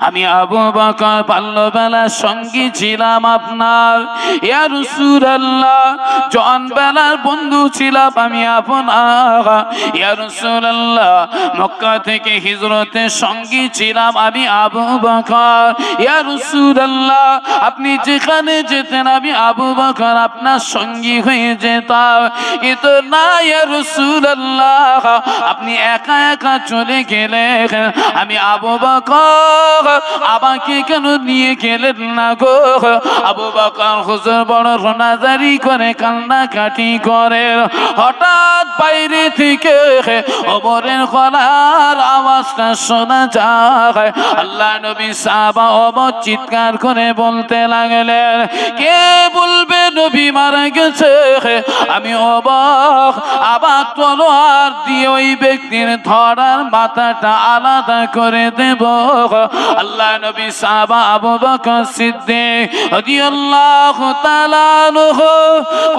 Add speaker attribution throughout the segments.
Speaker 1: আমি আবু বকর সঙ্গী ছিলাম আপনার। ইয়া রাসূলুল্লাহ, জন বেলার বন্ধু ছিলাম আমি আপনার। মক্কা থেকে হিজরতের সঙ্গী ছিলাম আমি আবু বকর। ইয়া রাসূলুল্লাহ, আপনি যেখানে যেতেন আমি আবু বকর আপনার সঙ্গী হয়ে যেতাম। কিন্তু না, ইয়া রাসূলুল্লাহ, আপনি একা একা চলে গেলেন। আমি আবু বকর, আমাকে কেন নিয়ে গেলেন না গো? আবু বকর হুজুর বড় রোনাজারি করে, কান্নাকাটি করে। হঠাৎ বাইরে থেকে ওমরের গলার আওয়াজটা শোনা যায়। আল্লাহ নবী সাহাবা ওমর চিৎকার করে বলতে লাগলেন, কে বলবে নবী মারা গেছে। আমি অবাক, আবার তলোয়ার দিয়ে ওই ব্যক্তির ধরার মাথাটা আলাদা করে দেব। আল্লাহ নবী সাহাবা আবু বকর সিদ্দিক রাদিয়াল্লাহু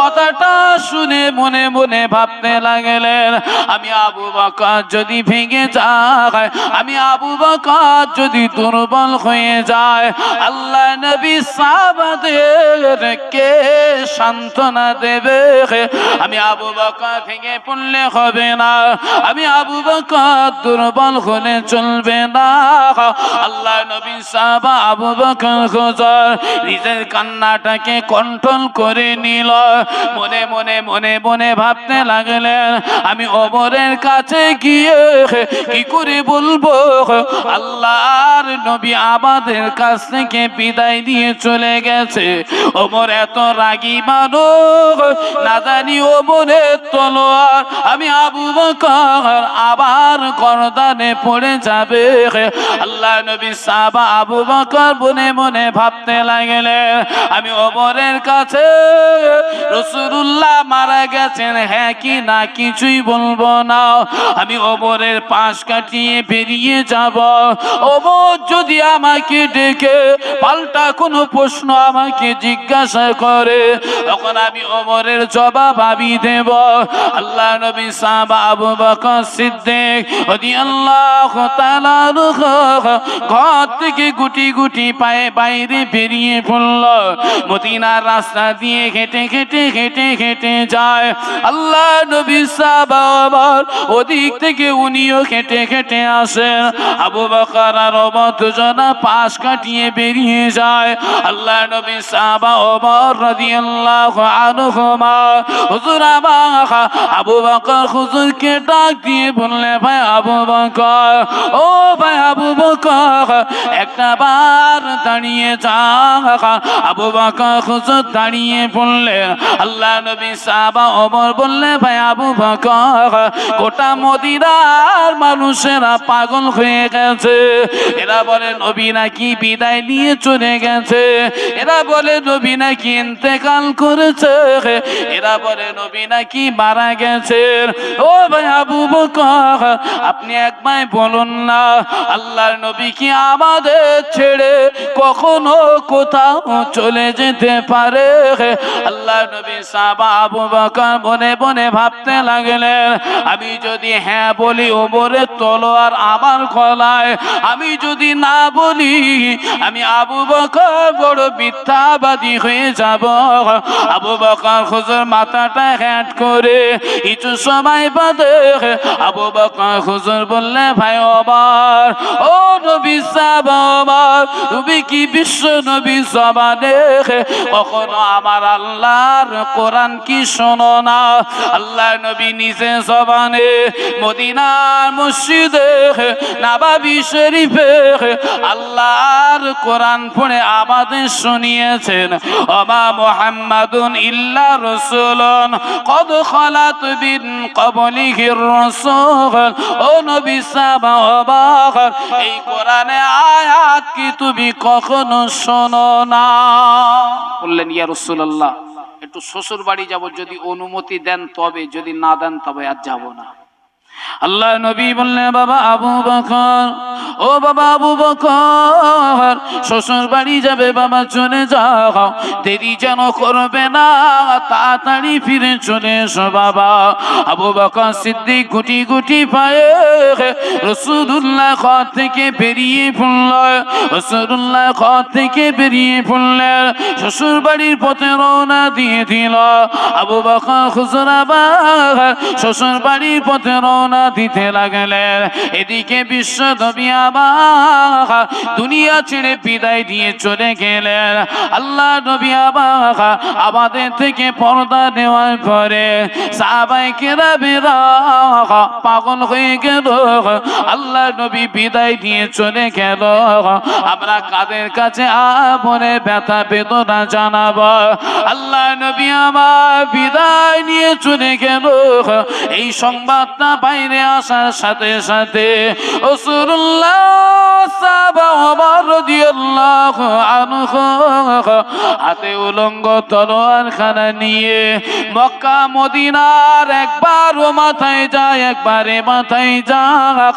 Speaker 1: কথাটা শুনে মনে মনে ভাবতে লাগলেন, আমি আবু বকর যদি ভেঙে যায়, আমি আবু বকর যদি দুর্বল হয়ে যায়, আল্লাহ নবী সাহাবাদের কে সান্ত্বনা দেবে আমি আবু বকর ভেঙে পড়লে হবে না। আমি আবু বকর দুর্বল হলে চলবে না। আল্লাহ নবী সাহাবা আবু বকর হুজুর নিজের কান্নাটাকে কন্ট্রোল করে নিল। মনে মনে মনে মনে ভাবতে লাগলেন, আমি ওমরের কাছে গিয়ে কি করে বলব আল্লাহর নবী আমাদের কাছ থেকে বিদায় দিয়ে চলে গেছে। ওমর এত রাগী মানুষ, না জানি ওমরের তলোয়ার, আমি আবু বকর, আবার গরদানে পড়ে যাবে। আল্লাহ নবী সাহাবা আবু বকর মনে মনে ভাবতে লাগলেন, আমি ওমরের কাছে রসুল্লাহ মারা গেছেন হ্যাঁ কি না কিছুই বলব না। আমি ওমরের পাশ কাটিয়ে বেরিয়ে যাব। ওমর যদি আমাকে ডেকে, পাল্টা কোনো প্রশ্ন আমাকে জিজ্ঞাসা করে তখন আমি ওমরের জবাব আমি দেব। আল্লাহ নবী সাহাবা আবু বকর সিদ্দিক তাআলা আনহু ঘর থেকে গুটি গুটি পায়ে বাইরে বেরিয়ে পড়ল। মদিনার রাস্তা দিয়ে হেঁটে হেঁটে হেঁটে হেঁটে যায়। আল্লাহ নবী ওদিক থেকে উনিও হেঁটে হেঁটে আসেন আবু বকর আর ওমর দুজনা পাশ কাটিয়ে বেরিয়ে যায়। আল্লাহ নবী সাহাবা ওমর রাদিয়াল্লাহু আনহুমা। হুজুর আবু বকর হুজুরকে ডাক দিয়ে বললে, ভাই আবু বকর, ও ভাই আবু বকর, একটা বার দাঁড়িয়ে যা আবু বকর হুজুর দাঁড়িয়ে বললেন আল্লাহ নবী সাহাবা ওমর বললে, ভাই আবু বকর, গোটা মদিনার মানুষেরা পাগল হয়ে গেছে। এরা বলে, নবী নাকি বিদায় নিয়ে চলে গেছে? এরা বলে, নবী নাকি ইন্তেকাল করেছে এরা বলে, নবী নাকি মারা গেছে ও ভাই আবু বকর, আপনি একবার বলুন না, আল্লাহর নবী কি আমাদের ছেড়ে কখনো কোথাও চলে যেতে পারে? আল্লাহ নবী সাহাবা আবু বকর বনে বনে ভাবতে লাগলেন, আমি যদি হ্যাঁ বলি ওমরে তলোয়ার আমার গলায়, আমি যদি না বলি, আমি আবু বকর বড় মিথ্যাবাদী হয়ে যাব। আবু বকর খুজুর মাথাটা হ্যাট করে কিছু সময় বাদে আবু বকর খুজুর বললে, ভাই ওমর ও নবী সাহাব তুমি কি বিশ্ব নবী জবানে? কখনো আমার আল্লাহর কোরআন কি শোনো না? আল্লাহ নবী নিজে জবানে মদিনার মসজিদে নাবাবি শরীফে আল্লাহর কোরআন পড়ে আমাদের শুনিয়েছেন। ওমা মুহাম্মাদুন ইল্লা রাসূলুন। কদ খালাত বিন ক্বাবলিহির রাসূল। ও নবী সাহাবা এই কোরআনে আয়াত কি তুমি কখনো শোনো না? বললেন, ইয়া রাসূলুল্লাহ, একটু শ্বশুর বাড়ি যাব, যদি অনুমতি দেন তবে, যদি না দেন তবে আর যাব না। আল্লাহ নবী বললেন, বাবা আবু বকর, ও বাবা আবু বকর, শ্বশুর বাড়ি যাবে, বাবা চলে যাও, দেরি যেন করবে না, তাড়াতাড়ি ফিরে চলে এসো, বাবা। আবু বকর সিদ্দিক গুটি গুটি পায়ে রসুল্লাহ ঘর থেকে বেরিয়ে পড়ল রসুল্লাহ ঘর থেকে বেরিয়ে পড়লেন শ্বশুর বাড়ির পথে রওনা দিয়ে দিল। আবু বকর হুজুর আবার শ্বশুর বাড়ির পথে রওনা দিতে লাগলেন। এদিকে বিশ্ব নবী আবার দুনিয়া ছেড়ে বিদায় দিয়ে চলে গেলেন। আল্লাহ নবী আবার আমাদের থেকে পর্দা নেওয়ার পরে সাহাবাই কেরাবেরা পাগল হয়ে গেল। আল্লাহ নবী বিদায় দিয়ে চলে গেল। আমরা কাদের কাছে আপনে ব্যথা বেদনা জানাব? আল্লাহ নবী আমার বিদায় নিয়ে চলে গেল। এই সংবাদটা বাইরে আসার সাথে সাথে হাতে উলঙ্গ তলোয়ার খানা নিয়ে মক্কা, মদিনার একবার ও মাথায় যায়, একবারে মাথায় যায়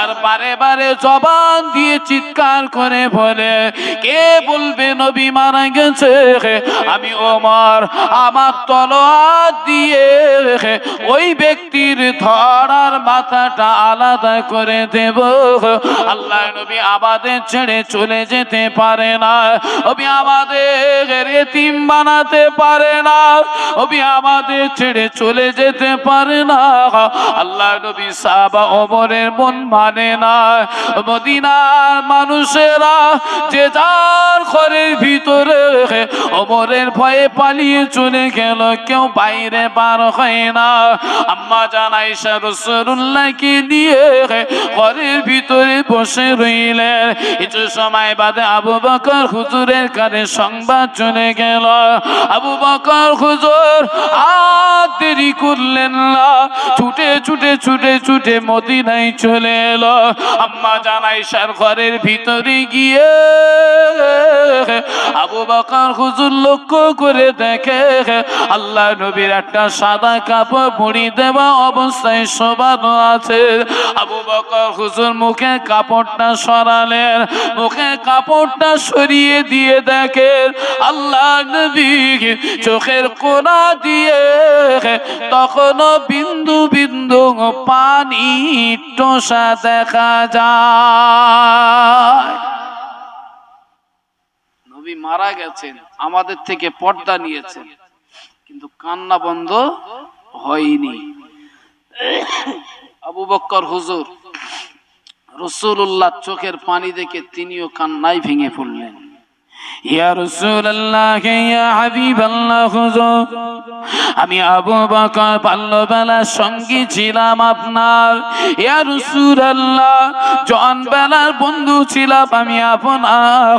Speaker 1: আর বারে বারে জবান দিয়ে চিৎকার করে বলে, কে বলবে নবী মারা গেছে? আমি ওমর, আমার তলোয়ার দিয়ে ওই ব্যক্তির ধরার মাথাটা আলাদা করে দেব। আল্লাহ নবী আমাদের ছেড়ে চলে যেতে পারে না। নবী আমাদের এতিম বানাতে পারে না। নবী আমাদের ছেড়ে চলে যেতে পারে না। আল্লাহ নবী সাবা ওমরের মন মানে না। মদিনার মানুষেরা যে যার ঘরের ভিতরে ওমরের ভয়ে পালিয়ে চলে গেল, কেউ বাইরে বার হয় না। আম্মা জানাই রসুল্লাহকে নিয়ে ঘরের ভিতরে বসে রইলেন। কিছু সময় বাদে আবু বকর হুজুরের কানে সংবাদ চলে গেল। আবু বকর হুজুর, আর দেরি করলেন না। ছুটে ছুটে ছুটে ছুটে মদিনায় চলে এলো। আম্মা জানাই সার ঘরের ভিতরে গিয়ে আবু বকর হুজুর লক্ষ্য করে দেখে, আল্লাহ নবীর একটা সাদা কাপড় মুড়ি দেওয়া অবস্থায় শোভানো আছে। আবু বকর হুজুর মুখে কাপড়টা সরালেন, মুখে কাপড়টা সরিয়ে দিয়ে দেখেন আল্লাহ নবী চোখের কোনা দিয়ে তখনও বিন্দু বিন্দু পানি টোসা দেখা যায়। নবী মারা গেছেন, আমাদের থেকে পর্দা নিয়েছেন, কিন্তু কান্না বন্ধ হয়নি। আবু বক্কর হুজুর রসুল্লাহ চোখের পানি দেখে তিনিও কান্নায় ভেঙে পড়লেন। আমি আবু বকর সঙ্গী ছিলাম আপনার। ইয়া রাসূলুল্লাহ, জন বেলার বন্ধু ছিলাম আমি আপনার।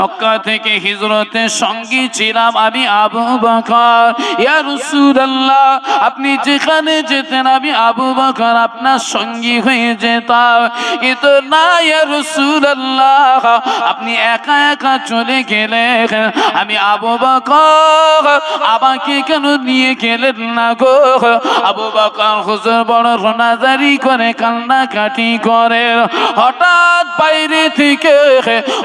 Speaker 1: মক্কা থেকে হিজরতের সঙ্গী ছিলাম আমি আবু বকর। ইয়া রাসূলুল্লাহ, আপনি যেখানে যেতেন আমি আবু বকর আপনার সঙ্গী হয়ে যেতাম। কিন্তু না, ইয়া আপনি একা একা চলে গেলেন। আমি আবু বকর, আমাকে কেন নিয়ে গেলেন না গো? আবু বকর হুজুর বড় রোনাজারি করে, কান্নাকাটি করে। হঠাৎ বাইরে থেকে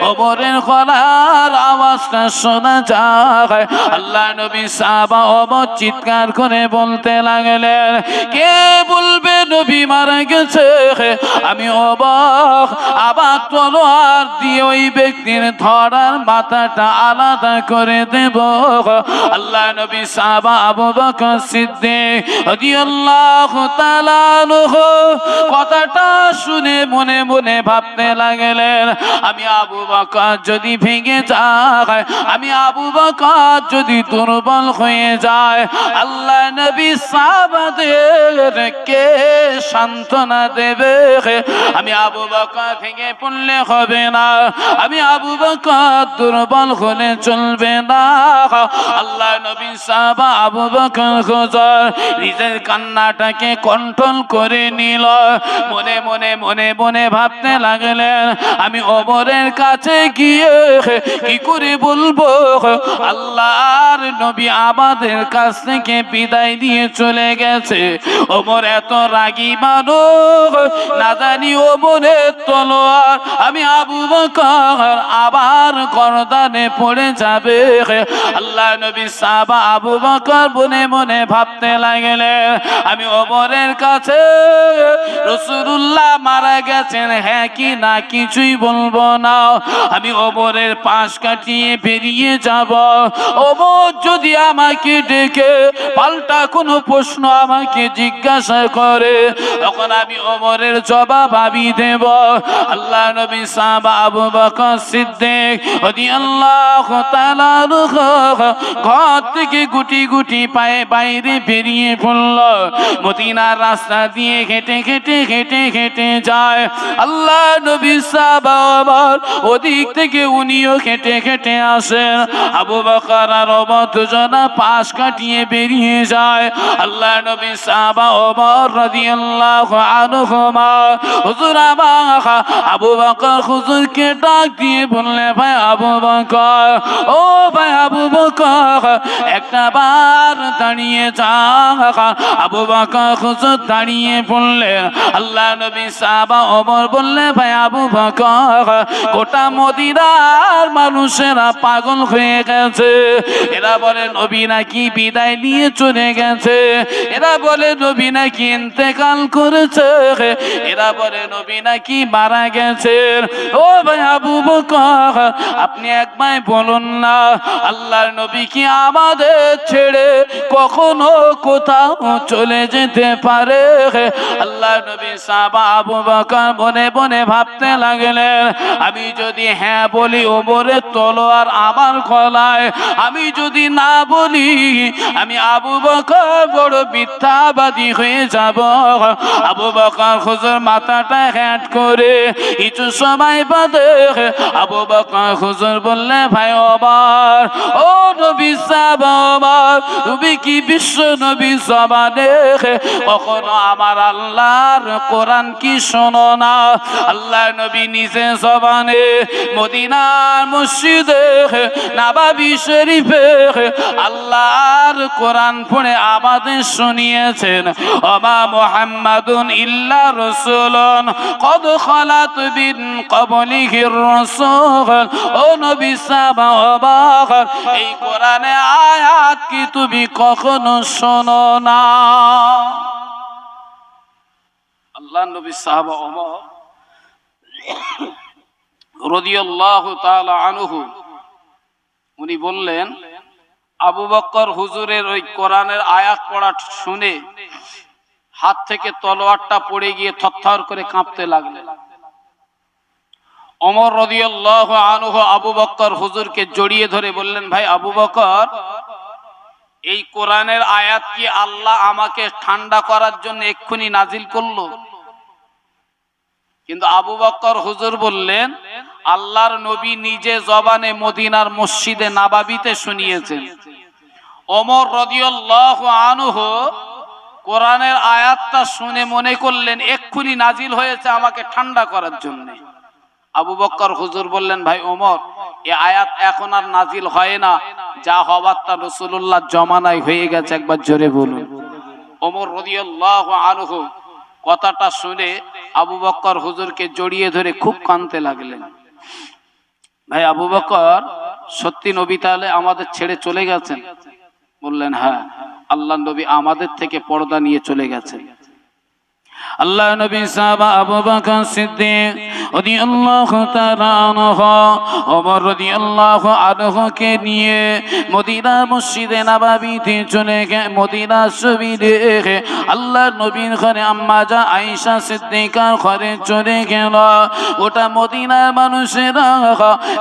Speaker 1: ওমরের গলার আওয়াজটা শোনা যায়। আল্লাহ নবী সাহাবা ওমর চিৎকার করে বলতে লাগলেন, কে বলবে নবী মারা গেছে। আমি অবাক, আবার তলোয়ার দিয়ে ওই ব্যক্তির ধরার মাথাটা আলাদা করে দেব। আল্লাহ নবী রাদিয়াল্লাহু তাআলা কথাটা শুনে মনে মনে ভাবতে লাগলেন, আমি আবু বকর যদি ভেঙে যায়, আমি আবু বকর যদি দুর্বল হয়ে যায়, আল্লাহ নবী সাহাবাদের কে সান্ত্বনা দেবে আমি আবু বকর ভেঙে পড়লে হবে না। আমি আবু বকর দুর্বল হলে চলবে না। আল্লাহ নবী সাহাবা আবু বকর হুজুর নিজের কান্নাটাকে কন্ট্রোল করে নিল। মনে মনে মনে মনে ভাবতে লাগলেন, আমি ওমরের কাছে গিয়ে কি করে বলব আল্লাহর নবী আমাদের কাছ থেকে বিদায় দিয়ে চলে গেছে। ওমর এত রাগি কি মানুষ, না জানি ও মনে তলোয়ার। আমি আবু বকর, আবার গরদানে পড়ে যাবে। আল্লাহ নবী সাহাবা আবু বকর মনে মনে ভাবতে লাগলে আমি ওমরের কাছে রসুল্লাহ মারা গেছেন হ্যাঁ কি না কিছুই বলব না। আমি ওমরের পাশ কাটিয়ে বেরিয়ে যাব। ওমর যদি আমাকে ডেকে, পাল্টা কোনো প্রশ্ন আমাকে জিজ্ঞাসা করে তখন আমি ওমরের জবাব আমি দেব। আল্লাহ নবী সাহাবা আবু বকর সিদ্দিক ঘর থেকে গুটি গুটি পায়ে বাইরে বেরিয়ে পড়ল। মদিনার রাস্তা দিয়ে হেঁটে হেঁটে হেঁটে হেঁটে যায়। আল্লাহ নবী ওদিক থেকে উনিও হেঁটে হেঁটে আসেন আবু বকর আর দুজনা পাশ কাটিয়ে বেরিয়ে যায়। আল্লাহ নবী সাহাবা ওমর রাদিয়াল্লাহু আনহুমা। হুজুর আমার আবু বকর হুজুরকে ডাক দিয়ে বললে, ভাই আবু বকর, ও ভাই আবু বকর, একটা বার দাঁড়িয়ে যা আবু বকর হুজুর দাঁড়িয়ে বললেন আল্লাহ নবী সাহাবা ওমর বললে, ভাই আবু বকর, গোটা মদিনার মানুষেরা পাগল হয়ে গেছে। এরা বলে, নবী নাকি বিদায় নিয়ে চলে গেছে? এরা বলে, নবী নাকি ইন্তেকাল করেছে এরা বলে, নবী নাকি মারা গেছে ও ভাই আবু বকর, আপনি একবার বলুন না, আল্লাহর নবী কি আমাদের ছেড়ে কখনো কোথাও চলে যেতে পারে? আল্লাহ নবী সাহাবা আবু বকর বনে বনে ভাবতে লাগলেন, আমি যদি হ্যাঁ বলি ওমরে তলোয়ার আমার গলায়, আমি যদি না বলি, আমি আবু বকর বড় মিথ্যাবাদী হয়ে যাব। আবু বকর হুজুর মাথাটা হ্যাট করে কিছু সময় বাদে আবু বকর হুজুর বললে, ভাই ওমর, ও নবী সাহাব তুমি কি বিশ্ব নবী জবানে? কখনো আমার আল্লাহর কোরআন কি শোনো না? আল্লাহ নবী নিজে জবানে মদিনার মসজিদে নাবাবি শরীফে আল্লাহর কোরআন পড়ে আমাদের শুনিয়েছেন। ওমা মুহাম্মাদুন ইল্লা রাসূলুন। কদ খালাত বিন ক্বাবলিহির রাসূল। ও নবী সাহাবা এই কোরআনে আয়াত কি তুমি কখনো শোনো না? আল্লাহ নবী সাহাবা ওমর রদিয়াল্লাহু তাআলা আনহু, উনি বললেন, আবু বক্কর হুজুরের ওই কোরআনের আয়াত পড়া শুনে হাত থেকে তলোয়ারটা পড়ে গিয়ে থরথর করে কাঁপতে লাগলেন অমর রদিয়াল্লাহ আনহু আবু বক্কর হুজুরকে জড়িয়ে ধরে বললেন, ভাই আবু বকর এই কোরআনের আয়াত কি আল্লাহ আমাকে ঠান্ডা করার জন্য এক্ষুনি নাজিল করল? কিন্তু আবু বক্কর হুজুর বললেন, আল্লাহর নবী নিজে জবানে মদিনার মসজিদে নাবাবিতে শুনিয়েছেন। ওমর রদিয়াল্লাহ আনহু কোরআনের আয়াতটা শুনে মনে করলেন, এক্ষুনি নাজিল হয়েছে আমাকে ঠান্ডা করার জন্য। আবু বক্কর হুজুর বললেন, ভাই ওমর, এ আয়াত এখন আর নাজিল হয় না। যা হবার তা রসুল্লাহ জমানায় হয়ে গেছে, একবার জোরে বলুন। ওমর রদিয়াল্লাহ আনহু কথাটা শুনে আবু বক্কর হুজুরকে জড়িয়ে ধরে খুব কানতে লাগলেন। ভাই আবু বক্কর, সত্যি নবী তাহলে আমাদের ছেড়ে চলে গেছেন? বললেন হ্যাঁ। আল্লাহ নবী আমাদের থেকে পর্দা নিয়ে চলে গেছেন। আল্লাহ নবী সাহাবা আবু বকর সিদ্দিক রাদিয়াল্লাহু তাআলা আনহু, ওমর রাদিয়াল্লাহু আনহু কে নিয়ে মদিনা মসজিদে নববীতে চলে গে মদিনা সুবিদে আল্লাহ নবীর ঘরে আম্মা যা আয়েশা সিদ্দিকার ঘরে চলে গেল। ওটা মদিনার মানুষেরা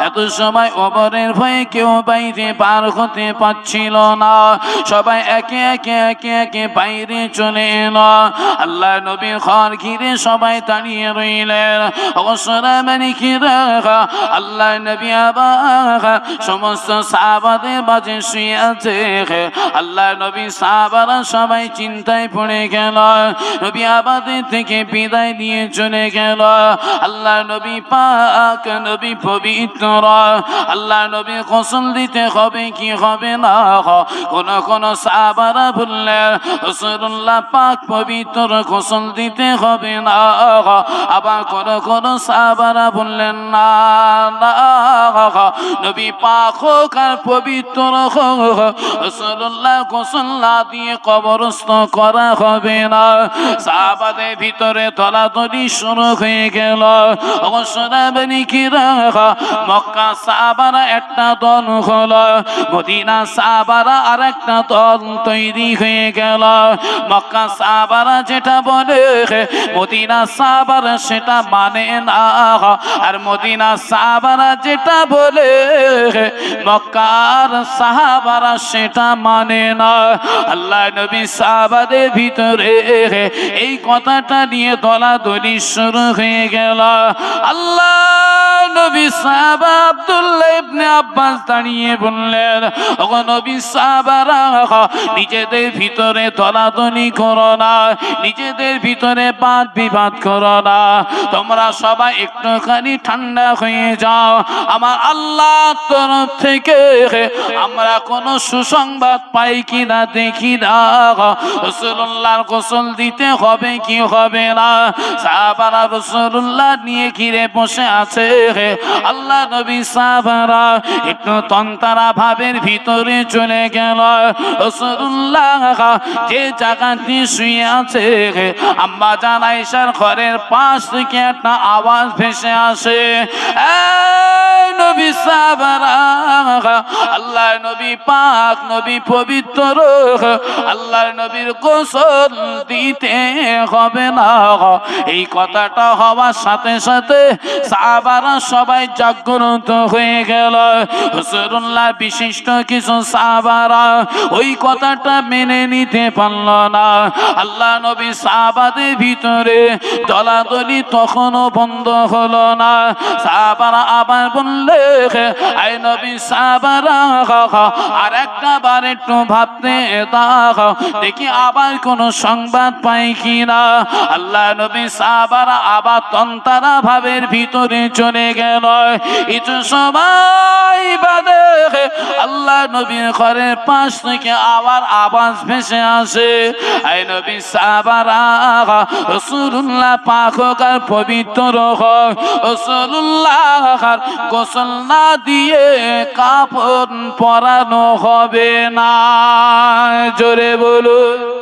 Speaker 1: এত সময় ওমরের ভয়ে কেউ বাইরে পার হতে পারছিল না। সবাই একে একে একে একে বাইরে চলে এলো। আল্লাহ নবীর ঘর ঘিরে সবাই দাঁড়িয়ে রইলেন। ও অবসরা মানে কি রাখা আল্লাহ নবী আবার সমস্ত সাহাবাদের মাঝে শুয়ে আছে আল্লাহ নবী সাহাবারা সবাই চিন্তায় পড়ে গেল, নবী আবাদের থেকে বিদায় নিয়ে চলে গেল। আল্লাহ নবী পাক, নবী পবিত্র আল্লাহ নবী গোসল দিতে হবে কি হবে না কোন কোন সাহাবারা বললেন, রসুল্লাহ পাক পবিত্র গোসল দিতে হবে না আবার কোন কোন সাহাবারা বললেন, না নবী পাক হোক আর পবিত্র হোক রসুল্লাহ গোসল না দিয়ে কবরস্থ করা হবে না। সাহাবাদের ভিতরে তলাতলি শুরু হয়ে গেল। অবসরাবনি কি রাখা মক্কা সাহাবারা একটা দল হলো, মদিনা সাহাবারা আর একটা দল তৈরি হয়ে গেল। মক্কা সাহাবারা যেটা বলে, মদিনা সাহাবারা সেটা মানে না। আর মদিনা সাহাবারা যেটা বলে, মক্কার সাহাবারা সেটা মানে না। আল্লাহ নবী সাহাবাদের ভিতরে এই কথাটা নিয়ে দলাদলি শুরু হয়ে গেল। আল্লাহ নবী সাহাবা আব্দুল্লাহ ইবনে আব্বাস দাঁড়িয়ে বললেন নবী নিজেদের ভিতরে দলাদলি করো না, নিজেদের ভিতরে বাদ বিবাদ করো না। তোমরা সবাই একটুখানি ঠান্ডা হয়ে যাও। আমার আল্লাহ তরফ থেকে আমরা কোনো সুসংবাদ পাই কিনা দেখি না। রসুল্লাহর গোসল দিতে হবে কি হবে না? সাহাবারা রসুল্লাহ নিয়ে ঘিরে বসে আছে। আল্লাহ নবী সাহাবারা একটু তন্তারা ভাবের ভিতরে চলে গেল। রসুল্লাহ যে জায়গাটি শুয়ে আছে, আম্মা জান আয়েশার ঘরের পাশ থেকে একটা আওয়াজ ভেসে আসে, এই নবী সাহাবারা, আল্লাহ নবী পাক, নবী পবিত্র, আল্লাহ নবীর গোসল দিতে হবে না। এই কথাটা হওয়ার সাথে সাথে সাহাবারা সবাই জাগ্রত হয়ে গেল। হুসরুল্লাহ বিশিষ্ট কিছু সাহাবারা ওই কথাটা মেনে নিতে পারল না। আল্লাহ নবী সাহাবাদের ভিতরে দলাদলি তখনও বন্ধ হলো না। সাহাবারা আবার বললে আই নবী সাহাবারা, আর একটা বার একটু ভাবতে দাও। দেখি আবার কোনো সংবাদ পাই কিনা? আল্লাহ নবী সাহাবারা আবার তন্তারা ভাবের ভিতরে চলে গেল কিছু সবাই বাদে আল্লাহ নবীর ঘরের পাশ থেকে আবার আওয়াজ ভেসে আসে। আই নবী সাহাবারা রসুল্লাহ আর পবিত্র হোক রসুল্লাহ গোসল না দিয়ে কাপড় পরানো হবে না। জোরে বলুন।